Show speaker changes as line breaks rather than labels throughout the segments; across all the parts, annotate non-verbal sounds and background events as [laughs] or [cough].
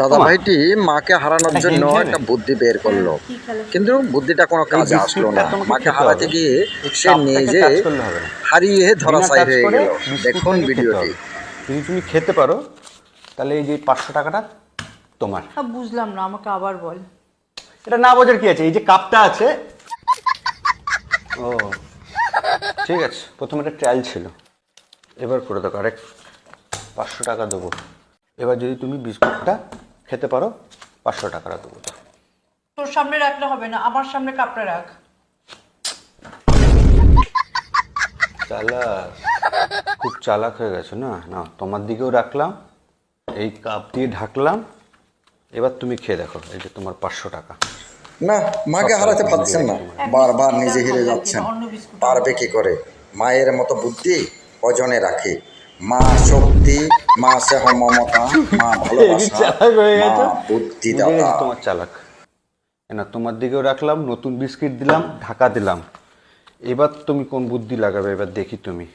দাদা ভাইটি মাকে হারানোর জন্য একটা বুদ্ধি বের করল। কিন্তু বুদ্ধিটা কোনো কাজে আসলো না। মাকে হারাতে গিয়ে সে নিজে। হারিয়ে ধরাশায়ী
বিনা
হয়ে গেল। দেখুন ভিডিওটি।
যদি তুমি খেতে পারো তাহলে এই যে পাঁচশো টাকাটা তোমার।
হ্যাঁ বুঝলাম না আমাকে আবার বল।
এটা না বোঝার কি আছে? এই যে কাপটা আছে। ও ঠিক আছে। প্রথমে একটা ট্রায়াল ছিল। এবার করে দেখো আরেক পাঁচশো টাকা দেবো। এবার যদি তুমি বিস্কুটটা খেতে পারো পাঁচশো টাকাটা দেবো
তোর সামনে রাখলে হবে না আমার সামনে কাপটা রাখ।
চালাক খুব চালাক হয়ে গেছো না? না তোমার দিকেও রাখলাম এই কাপ দিয়ে ঢাকলাম এবার তুমি খেয়ে দেখো এই যে তোমার পাঁচশো টাকা।
না মাকে হারাতে পারছেন না। বারবার নিজে হেরে যাচ্ছেন। পারবে কি করে? মায়ের মতো বুদ্ধি কজনে রাখে। মা শক্তি মা সেহ মমতা মা [laughs] ভালোবাসা মা। বুদ্ধি
বুঝে
দাতা
তোমার চালাক। না তোমার দিকেও রাখলাম নতুন বিস্কিট দিলাম ঢাকা দিলাম। এবার তুমি কোন বুদ্ধি লাগাবে এবার দেখি তুমি।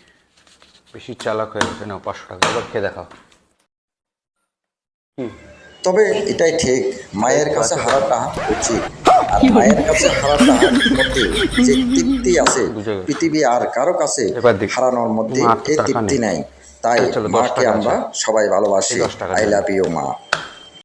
বেশি চালাক হয়ে গেছে না পাঁচশো টাকা এবার খেয়ে দেখাও।
তবে এটাই ঠিক মায়ের কাছে হারাটা উচিত। আর মায়ের কাছে হারাটা মধ্যে যে তৃপ্তি আছে পৃথিবী আর কারও কাছে। হারানোর মধ্যে এই তৃপ্তি
নেই।
তাই
দশ
মাকে আমরা সবাই ভালোবাসি। আই লাভ ইউ মা।